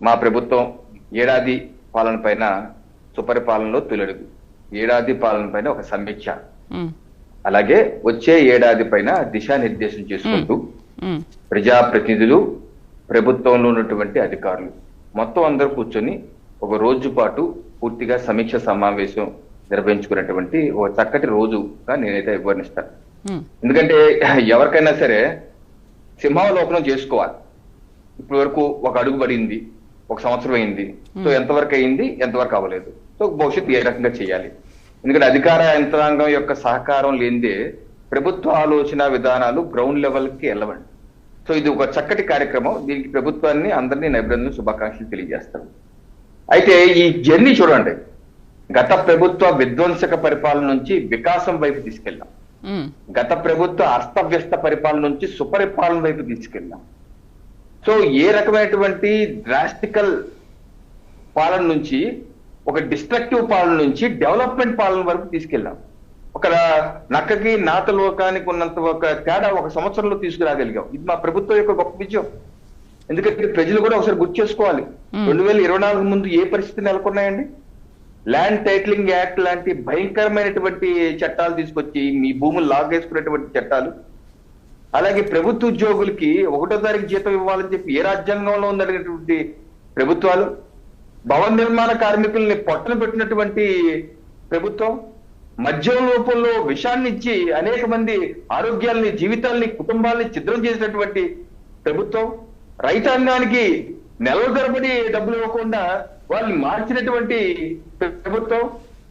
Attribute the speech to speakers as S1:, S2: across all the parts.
S1: మా ప్రభుత్వం ఏడాది పాలన పైన సుపరిపాలనలో తొలడుగు ఏడాది పాలన పైన ఒక సమీక్ష. అలాగే వచ్చే ఏడాది పైన దిశానిర్దేశం చేసుకుంటూ ప్రజాప్రతినిధులు ప్రభుత్వంలో ఉన్నటువంటి అధికారులు మొత్తం అందరూ కూర్చొని ఒక రోజు పాటు పూర్తిగా సమీక్ష సమావేశం నిర్వహించుకున్నటువంటి ఒక చక్కటి రోజుగా నేనైతే వివరణిస్తాను ఎందుకంటే ఎవరికైనా సరే సింహావలోకనం చేసుకోవాలి. ఇప్పటి వరకు ఒక అడుగు పడింది. ఒక సంవత్సరం అయింది. సో ఎంతవరకు అయింది? ఎంతవరకు అవ్వలేదు. సో భవిష్యత్తు ఏ రకంగా చేయాలి? ఎందుకంటే అధికార యంత్రాంగం యొక్క సహకారం లేనిదే ప్రభుత్వ ఆలోచన విధానాలు గ్రౌండ్ లెవెల్కి వెళ్ళవండి. సో ఇది ఒక చక్కటి కార్యక్రమం. దీనికి ప్రభుత్వాన్ని అందరినీ నైబ్రహ్మ శుభాకాంక్షలు తెలియజేస్తాం అయితే ఈ జర్నీ చూడండి. గత ప్రభుత్వ విధ్వంసక పరిపాలన నుంచి వికాసం వైపు తీసుకెళ్ళాం.
S2: ఉమ్,
S1: గత ప్రభుత్వ అస్తవ్యస్త పరిపాలన నుంచి సుపరిపాలన వైపు తీసుకెళ్ళాం. సో ఏ రకమైనటువంటి డ్రాస్టికల్ పాలన నుంచి ఒక డిస్ట్రక్టివ్ పాలన నుంచి డెవలప్మెంట్ పాలన వరకు తీసుకెళ్ళాం. ఒక నక్కకి నాత లోకానికి ఉన్నంత ఒక తేడా ఒక సంవత్సరంలో తీసుకురాగలిగాం. ఇది మా ప్రభుత్వం యొక్క గొప్ప విజయం. ఎందుకంటే ప్రజలు కూడా ఒకసారి గుర్తు చేసుకోవాలి. రెండు వేల ఇరవై నాలుగు ముందు ఏ పరిస్థితి నెలకొన్నాయండి? ల్యాండ్ టైటిలింగ్ యాక్ట్ లాంటి భయంకరమైనటువంటి చట్టాలు తీసుకొచ్చి మీ భూములు లాగేసుకునేటువంటి చట్టాలు అలాగే ప్రభుత్వ ఉద్యోగులకి ఒకటో తారీఖు జీతం ఇవ్వాలని చెప్పి ఏ రాజ్యాంగంలో ఉందనేటువంటి ప్రభుత్వాలు భవన నిర్మాణ కార్మికుల్ని పొట్టన పెట్టినటువంటి ప్రభుత్వం మద్యం రూపంలో విషాన్ని ఇచ్చి అనేక మంది ఆరోగ్యాల్ని జీవితాల్ని కుటుంబాల్ని చిద్రం చేసినటువంటి ప్రభుత్వం రైతాంగానికి నెలల తరబడి డబ్బులు ఇవ్వకుండా వాళ్ళని మార్చినటువంటి ప్రభుత్వం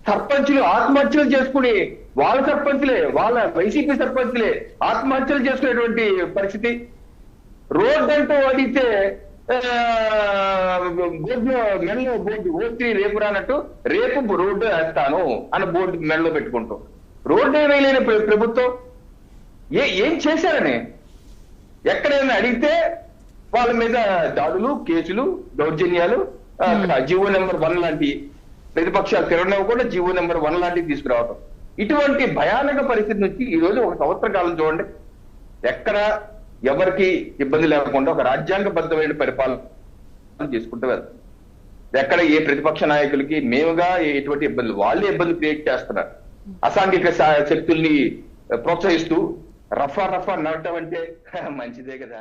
S1: సర్పంచులు ఆత్మహత్యలు చేసుకుని వాళ్ళ సర్పంచులే వాళ్ళ వైసీపీ సర్పంచులే ఆత్మహత్యలు చేసుకునేటువంటి పరిస్థితి. రోడ్ అంటూ అడిగితే బోర్డు మెడలో బోర్డు ఓటీ రేపు రానట్టు రేపు రోడ్డు వేస్తాను అన్న బోర్డు మెడలో పెట్టుకుంటాం. రోడ్డు వేయలేని ప్ర- ప్రభుత్వం. ఏ ఏం చేశారని? ఎక్కడైనా అడిగితే వాళ్ళ మీద దాడులు కేసులు దౌర్జన్యాలు ఆ, జీవో నెంబర్ వన్ లాంటి ప్రతిపక్షాలు తిరగనివ్వకుండా జీవో నెంబర్ వన్ లాంటివి తీసుకురావడం ఇటువంటి భయానక పరిస్థితి నుంచి ఈ రోజు ఒక సంవత్సర కాలం చూడండి. ఎక్కడ ఎవరికి ఇబ్బంది లేకుండా ఒక రాజ్యాంగబద్ధమైన పరిపాలన చేసుకుంటూ వెళ్తాం ఎక్కడ ఏ ప్రతిపక్ష నాయకులకి మేముగా ఎటువంటి ఇబ్బందులు వాళ్ళే ఇబ్బంది క్రియేట్ చేస్తున్నారు. అసాంఘిక శక్తుల్ని ప్రోత్సహిస్తూ రఫా రఫా నడటం అంటే మంచిదే కదా.